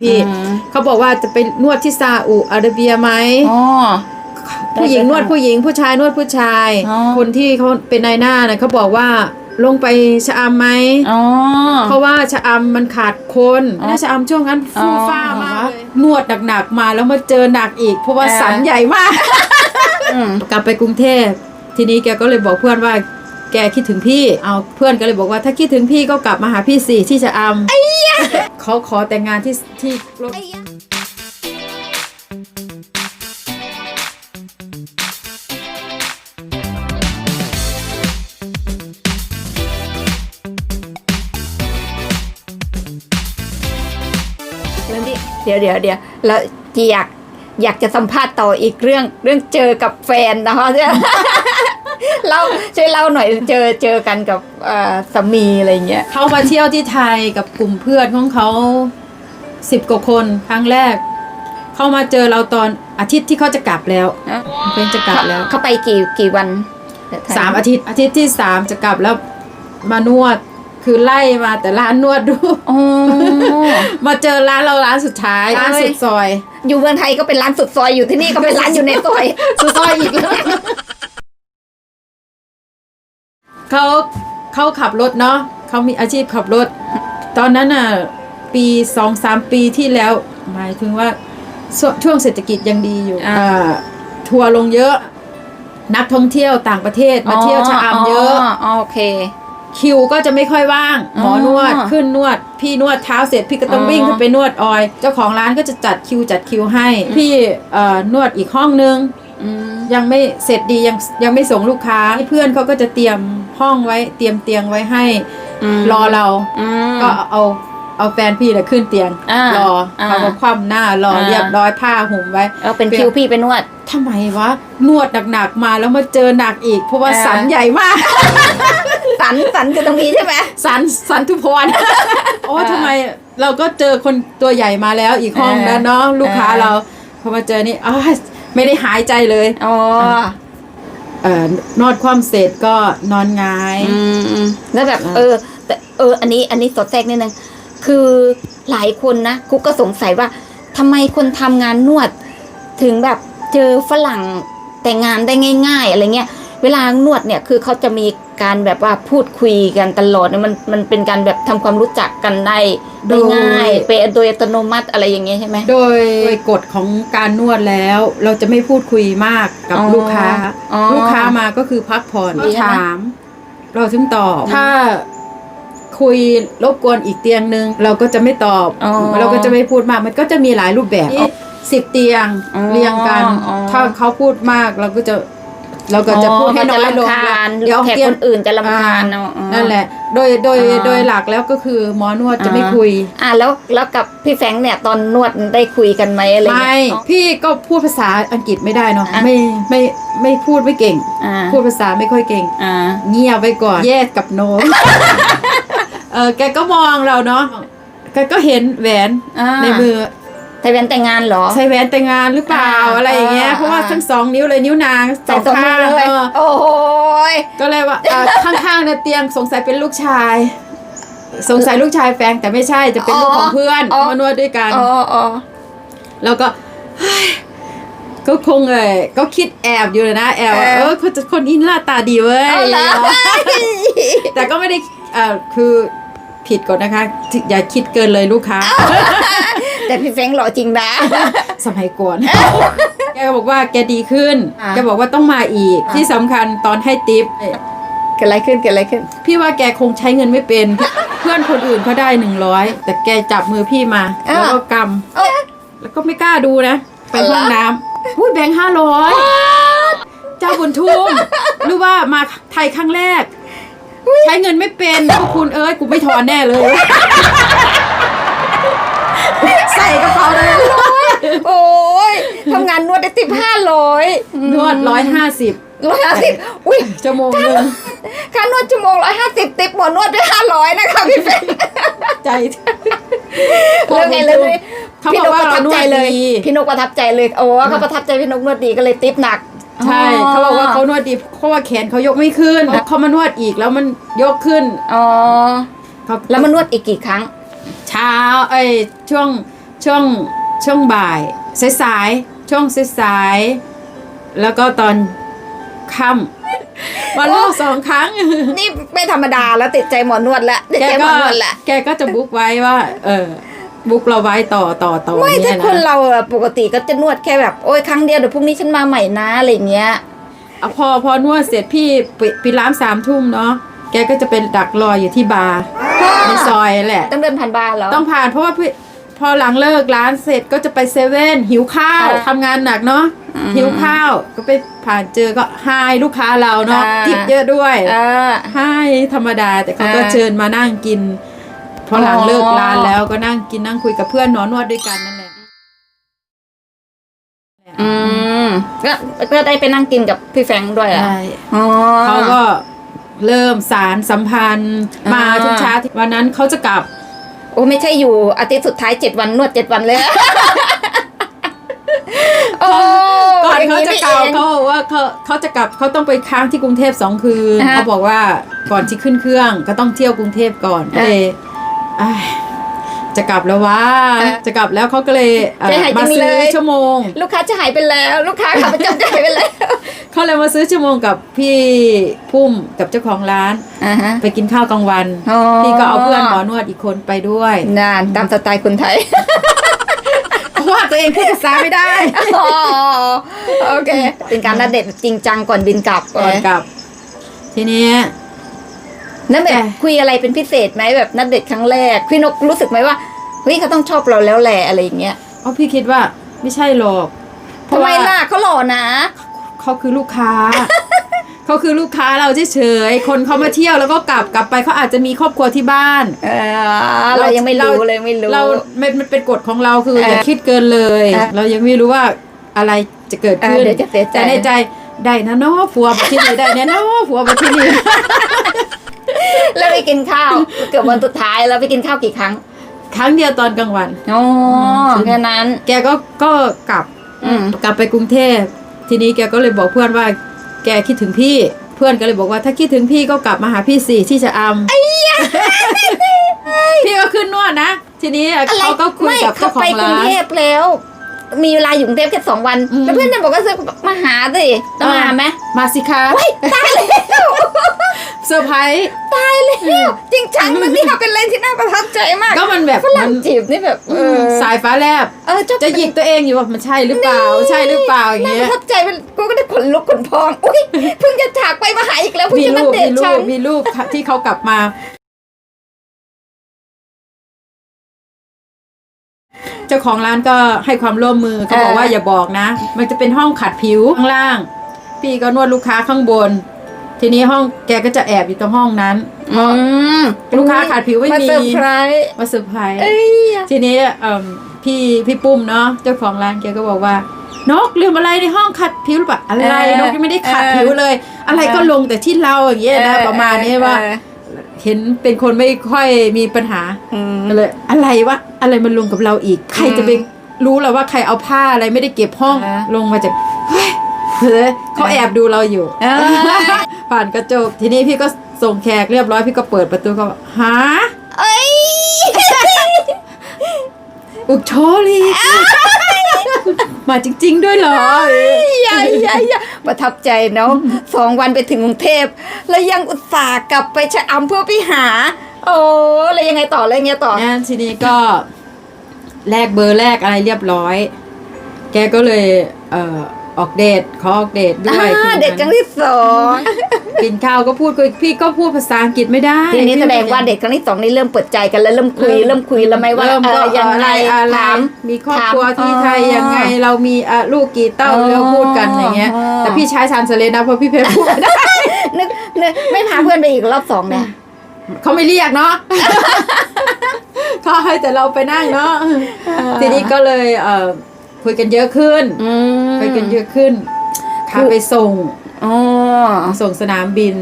พี่อืมเขาบอกว่าจะไปนวดที่ซาอุอาระเบียไหมอ๋อผู้หญิงได้นค่ะวดผู้หญิงผู้ชายนวดผู้ชายอ๋อคนที่เขาเป็นนายหน้านะเขาบอกว่าลงไปชะอำไหมอ๋อเพราะว่าชะอำมันขาดคนอ๋อน่าชะอำช่วงนั้นอ๋อฟู่ฟ้ามากเลยนวดหนักๆมาแล้วมาเจอหนักอีก เพราะว่าเออสันใหญ่มากอืมกลับไปกรุงเทพ ทีนี้แกก็เลยบอกเพื่อนว่า แกคิดถึงพี่ เอาเพื่อนก็เลยบอกว่าถ้าคิดถึงพี่ก็กลับมาหาพี่สิที่ชะอำเขาขอแต่งงานที่ที่แล้วนี่เดี๋ยวเดี๋ยวเดี๋ยวแล้วจีอยากอยากจะสัมภาษณ์ต่ออีกเรื่องเรื่องเจอกับแฟนนะคะ เนี่ยเล่าช่วยเล่าหน่อยเจอเจอกันกับเอ่อสามีอะไรเงี้ยเขามาเที่ยวที่ไทยกับกลุ่มเพื่อนของเขาสิบกว่าคนครั้งแรกเขามาเจอเราตอนอาทิตย์ที่เขาจะกลับแล้วเพื่อนจะกลับแล้วเขาไปกี่กี่วันสามอาทิตย์อาทิตย์ที่สามจะกลับแล้วมานวดคือไล่มาแต่ร้านนวดดูอ๋อมาเจอร้านเราร้านสุดท้ายเอ้ยร้านสุดซอย อยู่เมืองไทยก็เป็นร้านสุดซอยอยู่ที่นี่ก็เป็นร้านอยู่ในซอย สุดซอยอีกแล้ว เขาเขาขับรถเนาะเขามีอาชีพขับรถ ตอนนั้นน่ะปีสองสามปีที่แล้ว หมายถึงว่าช่วงช่วงเศรษฐกิจยังดีอยู่อ่าอ่าทัวร์ลงเยอะ นักท่องเที่ยวต่างประเทศมาเที่ยวชะอำเยอะอ๋อโอเค คิวก็จะไม่ค่อยว่าง หมอนวดอ๋อขึ้นนวด พี่นวดเท้าเสร็จพี่ก็ต้องอ๋อวิ่งขึ้นไปนวดออย เจ้าของร้านก็จะจัดคิวจัดคิวให้ พี่เอ่อนวดอีกห้องนึงอืมยังไม่เสร็จดียังยังไม่ส่งลูกค้าเพื่อนเขาก็จะเตรียม ห้องไว้เตรียมเตียงไว้ให้มรอเราอืมก็เอาเอาแฟนพี่เลยขึ้นเตียงอ่ารออ่าเขาก็คว่ำหน้ารออ่าเรียบร้อยผ้าห่มไว้เอาเป็นคิวพี่ไปนวดทำไมวะนวดหนักๆมาแล้วมาเจอหนักอีก เพราะว่าเออสันใหญ่มาก สันสันคือตรงนี้ใช่ไหมสันสันทุพรโอ้อ่าทำไมเราก็เจอคนตัวใหญ่มาแล้วอีกห้องเออแล้วเนาะลูกค้าเออเราพอมาเจอนี่อ้าวไม่ได้หายใจเลยอ๋อ เอ่อนวดความเสร็จก็นอนหงาย อืมแล้วแบบอ่าเออ แต่เออ อันนี้ อันนี้สดแทรกนิดนึงคือหลายคนนะกุ๊กก็สงสัยว่าทำไมคนทำงานนวด ถึงแบบเจอฝรั่งแต่งงานได้ง่าย ๆ อะไรเงี้ย เวลานวดเนี่ยคือเขาจะมี การแบบว่าพูดคุยกันตลอดเนี่ยมันมันเป็นการแบบทำความรู้จักกันได้ได้ง่ายไปโดยอัตโนมัติอะไรอย่างเงี้ยใช่ไหมโดยโดยกฎของการนวดแล้ว เราจะไม่พูดคุยมากกับอ๋อลูกค้าอ๋อลูกค้ามาก็คือพักผ่อนดีนะถาม เราถึงตอบถ้าคุยรบกวนอีกเตียงหนึ่งเราก็จะไม่ตอบอ๋อเราก็จะไม่พูดมาก มันก็จะมีหลายรูปแบบสิบเตียงอ๋อเรียงกันอ๋อถ้าเขาพูดมากเราก็จะ เราก็จะพูดให้น้อยลงเขาจะรำคาญเดี๋ยวแขกเตียคงนอื่นจะรำคาญอ่เนาะอ๋อนั่นแหละ โดยโดยอ๋อโดยหลักแล้วก็คือหมอนวดจะอ่าไม่คุย อะแล้วแล้วกับพี่แฟรงค์เนี่ยตอนนวดได้คุยกันไหมอะไรไม่เงี้ยพี่ก็พูดภาษาอังกฤษไม่ได้เนาะอะไม่ไม่ไม่พูดไม่เก่งอ่าพูดภาษาไม่ค่อยเก่งอ่าเงียบไว้ก่อนแยกกับโน้ตเออแกก็มองเราเนาะแกก็เห็นแหวนอ่าในมือ ไทยเวนแต่งงานเหรอใช้แหวนแต่งงานหรือเปล่าอ่าอะไรอย่างเงี้ยอ่า เพราะว่าอ่าทั้งสองนิ้วเลยนิ้วนางสใส่องสองมืข้าองเลย เออโอ้โหย ก็เลยว่าอ่าข้างๆในเตียงสงสัยเป็นลูกชาย สงสัยลูกชายแฟงแต่ไม่ใช่จะเป็นลูกของเพื่อนมานวดด้วยกัน อ๋ออ๋อ แล้วก็เฮ้ยก็คงเอยก็คิดแอบอยู่นะแอบว่าเออคนคนนี้หน้าตาดีเว้ย เอาละแต่ก็ไม่ได้เอ่อคือผิดกฎนะคะที่อย่าคิดเกินเลยลูกค้า แต่พี่แฟรงค์หล่อจริงนะ สมัยก่อน แกก็บอกว่าแกดีขึ้น อ่าแกบอกว่าต้องมาอีกอ่าที่สำคัญตอนให้ติปเกิดอะไรขึ้นเกิดอะไรขึ้น พี่ว่าแกคงใช้เงินไม่เป็น เพื่อนคนอื่นเขาได้หนึ่งร้อยแต่แกจับมือพี่มา อ่าแล้วก็กำแล้วก็ไม่กล้าดูนะ ไปห้องน้ำอุ้ยแบงค์ห้าร้อยเจ้าบุญทุ่มหรือว่ามาไทยครั้งแรก ใช้เงินไม่เป็นพวกคุณเอ้ยกูไม่ทอนแน่เลย ใส่กระเป๋าเลย โอ้ยทำงานนวดได้ติบห้าร้อยนวดร้อยห้าสิบร้อยห้าสิบอุ้ยชั่วโมงหนึ่งค่านวดชั่วโมงร้อยห้าสิบติบหมอนวดได้ห้าร้อยนะคะพี่แฟรงค์ใจเรื่องไงเรื่องนี้เขาพี่บนอกกว่าประทับใจเลยเรานวดดี พี่นกประทับใจเลย โอ้เขาประทับใจพี่นกนวดดีก็เลยติปหนัก ใช่เขาบอกว่าเขานวดดีเพราะว่าแขนเขายกไม่ขึ้นเขามานวดอีกแล้วมันยกขึ้นอ๋อ เขาแล้วมานวดอีกกี่ครั้ง เช้าไอ้ยช่วง ช่วงช่วงบ่ายสายๆช่วงสายๆแล้วก็ตอนค่ำวันละสองครั้ง นี่ไม่ธรรมดาแล้วติดใจหมอนวดแล้วติดแกใจหมก็อนวดแล้วแกก็จะบุ๊กไว้ว่า เออบุ๊กเราไว้ต่อต่อต่อไม่เนี่ถ้ายคนนะเราอะปกติก็จะนวดแค่แบบโอ้ยครั้งเดียวเดี๋ยวพรุ่งนี้ฉันมาใหม่นะอะไรอย่างเงี้ยอะพอพอนวดเสร็จพี่ปิปิดร้านสามทุ่มเนาะแกก็จะเป็นดักรออยู่ที่บาร์ในซอยแหละ ต้องเดินผ่านบาร์เหรอต้องผ่านเพราะว่า พี่พอหลังเลิกร้านเสร็จก็จะไปเซเว่นหิวข้าวอ่าทำงานหนักเนาะอืมหิวข้าวก็ไปผ่านเจอก็ไฮลูกค้าเราเนาะอ่า ทิปเยอะด้วยเออ ไฮธรรมดาแต่เขาก็อ่าเชิญมานั่งกิน พอหลังอ๋อเลิกร้านแล้วก็นั่งกินนั่งคุยกับเพื่อนหนอนนวดด้วยกันนั่นแหละอืมก็ก็ได้ไปนั่งกินกับพี่แฟรงค์ด้วยอะใช่อ๋อ เขาก็เริ่มสารสัมพันธ์อ่ามมาทุกเช้าวันนั้นเขาจะกลับ โอ้ไม่ใช่อยู่อาทิตย์สุดท้ายเจ็ดวันนวดเจ็ดวันเลย โอ้ก่อนย่งเขาจะนี่กลับองเขาบอกว่าเขาเขาจะกลับเขาต้องไปค้างที่กรุงเทพสองคืนอ่าเขาบอกว่าก่อนที่ขึ้นเครื่องก็ต้องเที่ยวกรุงเทพก่อนก็เลยอ้าย จะกลับแล้ววะอ่าจะกลับแล้วเขาก็เลยเอ่อใจหายจัมางซื้เลอยชั่วโมง ลูกค้าจะหายไปแล้ว ลูกค้าขาประจำจะหายไปแล้วเขาเลยมาซื้อชั่วโมงกับพี่พุ่มกับเจ้าของร้านอ่าฮะไปกินข้าวกลางวันอ๋อพี่ก็เอาเพื่อนหมอนวดอีกคนไปด้วยนานตามสไตล์คนไทยเพราะว่าตัวเองพูดภาษาไม่ได้อ๋อโอเค เป็นการนัดเดทจริงจังก่อนบินกลับก่อนกลับ ทีนี้ นั่นแบแต่บคุยอะไรเป็นพิเศษไหมแบบนัดเดทครั้งแรกพี่นกรู้สึกไหมว่าเฮ้ยเขาต้องชอบเราแล้วแหละอะไรอย่างเงี้ยเพราะพี่คิดว่าไม่ใช่หรอกเพทำราะไมว่าล่ะเขาหล่อนะเขาคือลูกค้าเขาคือลูกค้าเราเฉยๆคนเขามาเที่ยวแล้วก็กลับกลับไปเขาอาจจะมีครอบครัวที่บ้าน เออเรายังไม่รู้เลยไม่รู้เราไม่มันเป็นกฎของเราคือเอออย่อาคิดเกินเลยเออเรายังไม่รู้ว่าอะไรจะเกิดขึ้นเออเดี๋ยวจะเสียใจแต่ในใจได้นะเนาะผัวมาที่นี่ได้นะเนาะผัวมาที่นี่ แล้วไปกินข้าว เกือบวันสุดท้ายแล้วไปกินข้าวกี่ครั้ง ครั้งเดียวตอนกลางวัน อ๋อแค่นั้น แกก็ก็กลับอืมกลับไปกรุงเทพ ทีนี้แกก็เลยบอกเพื่อนว่า แกคิดถึงพี่ เพื่อนก็เลยบอกว่าถ้าคิดถึงพี่ก็กลับมาหาพี่สิที่จะอำพี่ก็ขึ้นนวดนะ ทีนี้อะไรเขาก็คุยกับไม่เจ้าขอไปงกรุร้างนเทพแล้ว มีเวลาอยู่กรุงเทพแค่สองวันอืมแล้วเพื่อนเนี่ยบอกว่าจะมาหาสิต้องมาไหมมาสิคะตายแล้ว เซอร์ไพรส์ ตายแล้วจริงจังนะนี่เป็นเล่นที่น่าประทับใจมากก็มันแบบฝรั่มังนจีบนี่แบบเออสายฟ้าแลบ เออชอบจะหยิกตัวเองอยู่ว่ามันใช่หรือเปล่า ใช่หรือเปล่าอย่างน่าเงี้ปย ระทับใจเป็นกูก็ได้ขนลุกขนพองอุ้ยเพิ่งจะจากไปมาหาอีกแล้วเพิ่งมีจะนัรูดปเดมีทรูฉัปนมีรูปที่เขากลับมา เจ้าของร้านก็ให้ความร่วมมือเขาบอกว่าอย่าบอกนะ มันจะเป็นห้องขัดผิวข้างล่าง พี่ก็นวดลูกค้าข้างบน ทีนี้ห้องแกก็จะแอบอยู่ตรงห้องนั้นอืมลูกค้าขาดผิวไม่มีมาเซอร์ไพรส์มาเซอร์ไพรส์เอ้ยทีนี้เอิ่มพี่พี่ปุ้มเนาะเจ้าของร้านแกก็บอกว่านกลืมอะไรในห้องขัดผิวหรือเปล่าอะไรนกยังไม่ได้ขัดผิวเลย อะไรก็ลงแต่ที่เราอย่างเงี้ยนะประมาณนี้ว่าเออเห็นเป็นคนไม่ค่อยมีปัญหาอืมก็เลยอะไรวะอะไรมันลงกับเราอีก ใครจะไปรู้แล้วว่าใครเอาผ้าอะไรไม่ได้เก็บห้องอ่าลงมาจากเฮ้ยเฮ้ยเขาแอบดูเราอยู่อ่า ผ่านกระจก ทีนี้พี่ก็ส่งแขกเรียบร้อยพี่ก็เปิดประตูก็บอกหาเอ้ยอุกโชลีมาจริง ๆ ด้วยเหรออย่าอย่าอย่าประทับใจเนาะสองวันไปถึงกรุงเทพ แล้วยังอุตส่าห์กลับไปชะอำเพื่อไปหา โอ้แล้วยังไงต่อแล้วยังไงต่องั้นทีนี้ก็แลกเบอร์แลกอะไรเรียบร้อย แกก็เลย เอ่อ ออกเดทขอออกเดทด้วยอ่าคืนนั้นเด็กครั้งที่สองกินข้าวก็พูดคุยพี่ก็พูดภาษาอังกฤษไม่ได้ทีนี้แสดงว่าเด็กครั้งที่สองนี่เริ่มเปิดใจกันแล้วเริ่มคุยเริ่มคุยแล้วไหมว่าเริ่มเอก็อยังไงอะไรถามมีครอบครัวถามที่ไทยอ๋อยังไงเรามีอะลูกกี่เต้าอ๋อเราพูดกันอย่างเงี้ยอ๋อแต่พี่ใช้ชันสเลนะเพราะพี่เพชรพูดไม่ได้นึกนึกไม่พาเพื่อนไปอีกรอบสองเนี่ยเขาไม่เรียกเนาะเขาให้แต่เราไปนั่งเนาะทีนี้ก็เลยเอ่อ คุยกันเยอะขึ้นอืม คุยกันเยอะขึ้นคืพาอไปส่งอ๋อส่งสนามบิน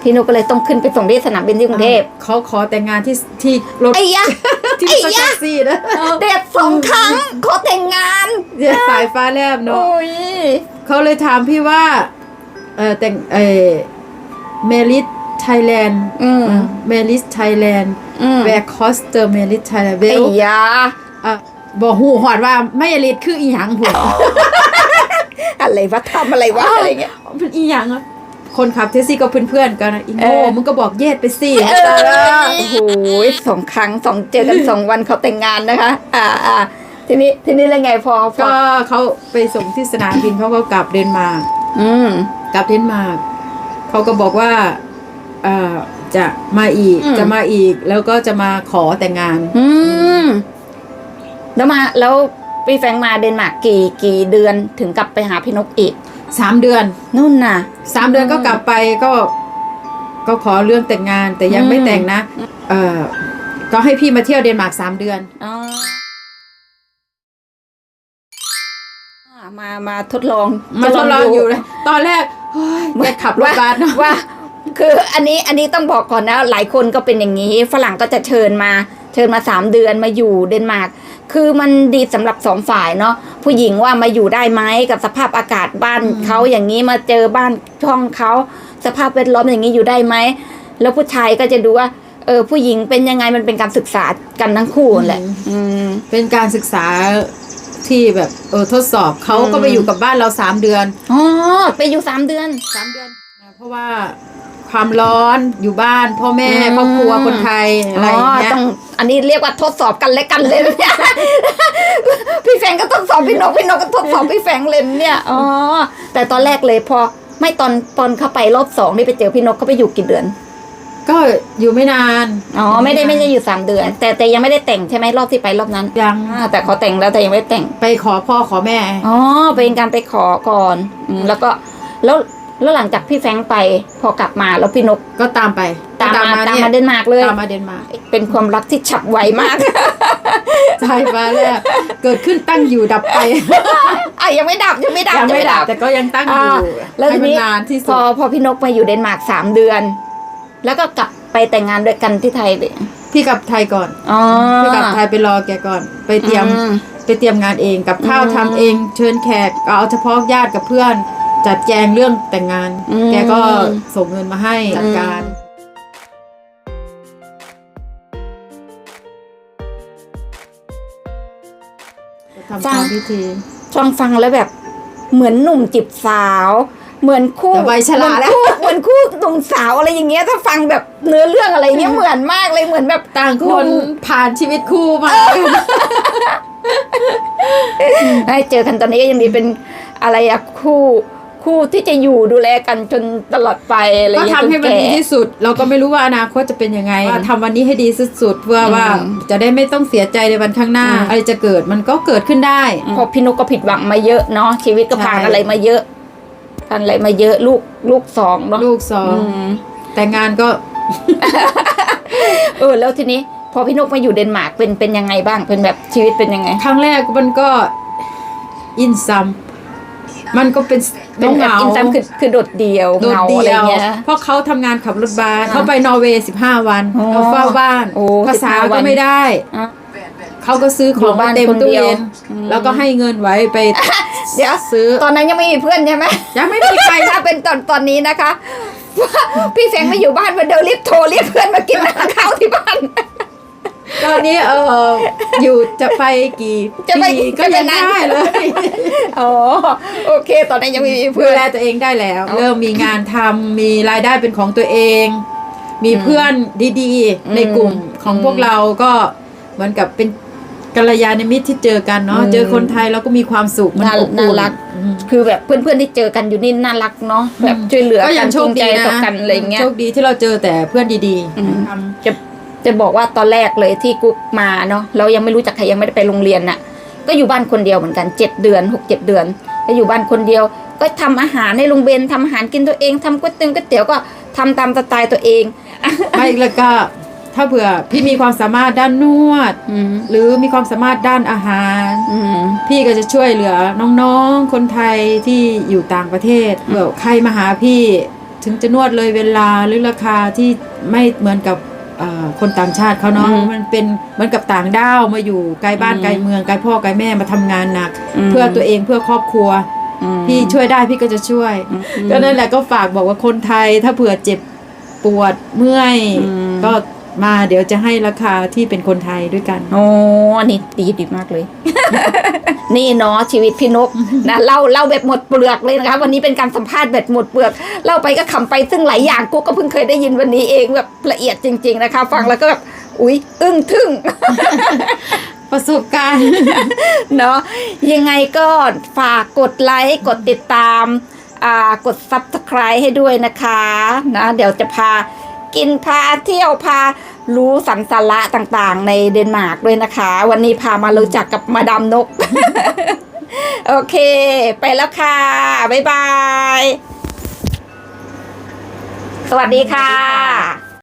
พี่นุกก็เลยต้องขึ้นไปส่งที่สนามบินที่กรุงเทพ เขาขอแต่งงานที่ที่รถไอ้ยะที่ไอ้รถยะ แท็กซี่นะเด็ดสองครั้งขอแต่งงานเดี๋ยวสายฟ้าแลบเนาะโอ้ยเขาเลยถามพี่ว่า เออแต่งเออเมลิสไทยแลนด์อืมเมลิสไทยแลนด์อืมแวร์คอสเตอร์เมลิสไทยแลนด์เวไอ้ลยาเอ่อ บอกหูหอดว่าไม่อลิดคืออีหยังผมอะไรวะทำอะไรวะอะไรเงี้ยเป็นอีหยังอะคนขับแท็กซี่ก็เพื่อนๆกันนะอีเอโง่อมึงก็บอกเย็ดไปสิโอ้โหสองครั้งสองเจอกันสองวันเขาแต่งงานนะคะ อ่าอ่าทีนี้ทีนี้แล้วไงพอพอก็เขาไปส่งที่สนามบินเขาก็กลับเดนมาร์กอืมกลับเดนมาร์กเขาก็บอกว่าเอ่อจะมาอีกอืมจะมาอีกแล้วก็จะมาขอแต่งงาน อืม แล้วมาแล้วพี่แฟรงค์มาเดนมาร์กกี่กี่เดือนถึงกลับไปหาพี่นกอีกสามเดือนนู่นน่ะสามเดือนก็กลับไปก็ ก็ขอเรื่องแต่งงานแต่ยังอืมไม่แต่งนะ เออก็ให้พี่มาเที่ยวเดนมาร์กสามเดือนอ๋ออ่ามามาทดลองมาทดลองอยู่เลยตอนแรกเฮ้ยแกขับรถบัสเนอะว่า คืออันนี้อันนี้ต้องบอกก่อนนะ หลายคนก็เป็นอย่างนี้ ฝรั่งก็จะเชิญมา เชิญมาสามเดือนมาอยู่เดนมาร์กคือมันดีสำหรับสองฝ่ายเนาะผู้หญิงว่ามาอยู่ได้ไหมกับสภาพอากาศบ้านเขาอย่างนี้มาเจอบ้านช่องเขาสภาพแวดล้อมอย่างนี้อยู่ได้ไหมแล้วผู้ชายก็จะดูว่าเออผู้หญิงเป็นยังไงมันเป็นการศึกษากันทั้งคู่นั่นแหละอืมเป็นการศึกษาที่แบบเออทดสอบเขาก็ไปอยู่กับบ้านเราสามเดือนอ๋อไปอยู่สามเดือนสามเดือนนะเพราะว่า ความร้อนอยู่บ้านพ่อแม่อืมครอบครัวคนไทยอะไรอย่างเงี้ยต้องอันนี้เรียกว่าทดสอบกันและกันเลยเนี่ยพี่แฟงก็ทดสอบพี่นกพี่นกก็ทดสอบพี่แฟงเลยเนี่ยอ๋อแต่ตอนแรกเลยพอไม่ตอนตอนเข้าไปรอบสองนี่ไปเจอพี่นกเขาไปอยู่กี่เดือน ก็อยู่ไม่นานอ๋อไม่ได้ไม่ได้อยู่สามเดือน แต่แต่ยังไม่ได้แต่งใช่ไหมรอบที่ไปรอบนั้นยังอ่าแต่เขาแต่งแล้วแต่ยังไม่ได้แต่งไปขอพ่อขอแม่อ๋อเป็นการไปขอก่อนอืมแล้วก็แล้ว แล้วหลังจากพี่แฟรงค์ไปพอกลับมาแล้วพี่นกก็ตามไปตามมาตามเนี่ยมาเดนมาร์กเลย ตามมาเดนมาร์กเป็นความรักที่ฉับไวมากใช่มาแล้วเกิดขึ้นตั้งอยู่ดับไปอะยังไม่ดับยังไม่ดับยังไม่ดับ แต่ก็ยังตั้งอยู่อ่าแล้วให้ทีมันนี้นานที่พสุอดพอพี่นกมาอยู่เดนมาร์กสามเดือน แล้วก็กลับไปแต่งงานด้วยกันที่ไทยเลยพี่กลับไทยก่อนอ๋อพี่กลับไทยไปรอแกก่อน ไปเตรียมอืมไปเตรียมงานเองกับข้าวอืมทำเอง เชิญแขกเอาเฉพาะญาติกับเพื่อน จัดแจงเรื่องแต่งงาน อืม แกก็ส่งเงินมาให้จัดการ ทำตามพิธีฟังฟังแล้วแบบเหมือนหนุ่มจีบสาว เหมือนคู่แต่วัยชราแล้ว เหมือนคู่เหมือนคู่หนุ่มสาวอะไรอย่างเงี้ยถ้าฟังแบบเนื้อเรื่องอะไรเงี้ยเหมือนมากเลยเหมือนแบบ ต่างคนหนุ่ม ผ่านชีวิตคู่มา ได้เจอกันตอนนี้ก็ยังมีเป็นอะไรอะคู่ คู่ที่จะอยู่ดูแลกันจนตลอดไปอะไรก็เงี้ยทำให้มันจดีแก่ที่สุด เราก็ไม่รู้ว่าอนาคตจะเป็นยังไงว่าทำวันนี้ให้ดีสุดๆเพื่อว่าอืมจะได้ไม่ต้องเสียใจในวันข้างหน้า อืม อะไรจะเกิดมันก็เกิดขึ้นได้ เพราะพี่นุกก็ผิดหวังมาเยอะเนาะชีวิตก็ผ่านใช่ อะไรมาเยอะผ่านอะไรมาเยอะลูกลูกสองเนาะลูกสองอืมแต่งงานก็เออแล้วทีนี้ พอพี่นกมาอยู่เดนมาร์กเป็นเป็นยังไงบ้างเป็นแบบชีวิตเป็นยังไง ครั้งแรกมันก็อินซัม มันก็เป็นเป็นเหแบบงาอินซัมคือคือโดดเดียวโดดเหงาเดีอะไรยวเงี้ย เพราะเขาทำงานขับรถบัสอ่าเขาไปนอร์เวย์สิบห้าวันอ๋อเขาเฝ้าบ้านโอ้ภาษา15วัก็น ไม่ได้ อะ เขาก็ซื้อของอยู่บ้านเต็มคนตู้เดียว เย็นอืมแล้วก็ให้เงินไว้ไปเดี๋ยวซื้อตอนนั้นยังไม่มีเพื่อนใช่ไหม ยังไม่มีใครถ้าเป็นตอนตอนนี้นะคะ พี่แสงมาอยู่บ้านมาเดินรีบโทรเรียกเพื่อนมากินข้าวที่บ้าน ตอนนี้เอออยู่จะไปกี่จะไปปีก็จะไปยังนานได้เลยอ๋อโอเค ตอนนั้นยังไม่มีดูเพื่อน แลตัวเองได้แล้ว เอาเริ่มมีงานทำมีรายได้เป็นของตัวเอง มีเพื่อนดีอืมๆในกลุ่มของอืมพวกเราก็เหมือนกับเป็นกัลยาณมิตรที่เจอกันเนาะอืม เจอคนไทยเราก็มีความสุขมันน่าอบน่าอุ่น รักอืมคือแบบเพื่อนๆที่เจอกันอยู่นี่น่ารักเนาะแบบอืมช่วยเหลือก็กัยันงโชจริคงใจดีนะต่อกันอะไรเงี้ย โชคดีที่เราเจอแต่เพื่อนดีอืม ๆทำจะ จะบอกว่าตอนแรกเลยที่กุ๊กมาเนาะเรายังไม่รู้จักใครยังไม่ได้ไปโรงเรียนน่ะ ก็อยู่บ้านคนเดียวเหมือนกันเจ็ดเดือนหกเจ็ดเดือนก็อยู่บ้านคนเดียว ก็ทำอาหารในโรงเรียนทำอาหารกินตัวเองทำก๋วยเตี๋ยวก๋วยเตี๋ยวก็ทำตามสไตล์ตัวเองไม่แล้วก็ถ้าเผื่อพี่มีความสามารถด้านนวดอืมหรือมีความสามารถด้านอาหารอืมพี่ก็จะช่วยเหลือน้องๆ คนไทยที่อยู่ต่างประเทศเผื่อใครมาหาพี่ถึงจะนวดเลยเวลาหรือราคาที่ไม่เหมือนกับเอ่อ คนต่างชาติเขาเนาะอืมมันเป็นเหมือนกับต่างด้าวมาอยู่ไกลบ้านอืมไกลเมืองไกลพ่อไกลแม่มาทำงานหนักอืมเพื่อตัวเองเพื่อครอบครัวอืมพี่ช่วยได้พี่ก็จะช่วยอืมก็นั่นแหละก็ฝากบอกว่าคนไทยถ้าเผื่อเจ็บปวดเมื่อยอืมก็ มาเดี๋ยวจะให้ราคาที่เป็นคนไทยด้วยกัน โอ้อันนี้ดีดีมากเลย นี่เนาะชีวิตพี่นกนะเล่าเล่าแบบหมดเปลือกเลยนะคะ วันนี้เป็นการสัมภาษณ์แบบหมดเปลือกเล่าไปก็ขำไปซึ่งหลายอย่างกูก็เพิ่งเคยได้ยินวันนี้เองแบบละเอียดจริง ๆ นะคะ ฟังแล้วก็แบบอุ๊ยอึ้งทึ่งประสบการณ์เนาะยังไงก็ฝากกดไลค์กดติดตามอ่ากด subscribe ให้ด้วยนะคะนะเดี๋ยวจะพา กินพาเที่ยวพารู้สันสาระต่างๆ ในเดนมาร์กด้วยนะคะ วันนี้พามารู้จักกับมาดามนก โอเค ไปแล้วค่ะ บ๊ายบาย สวัสดีค่ะ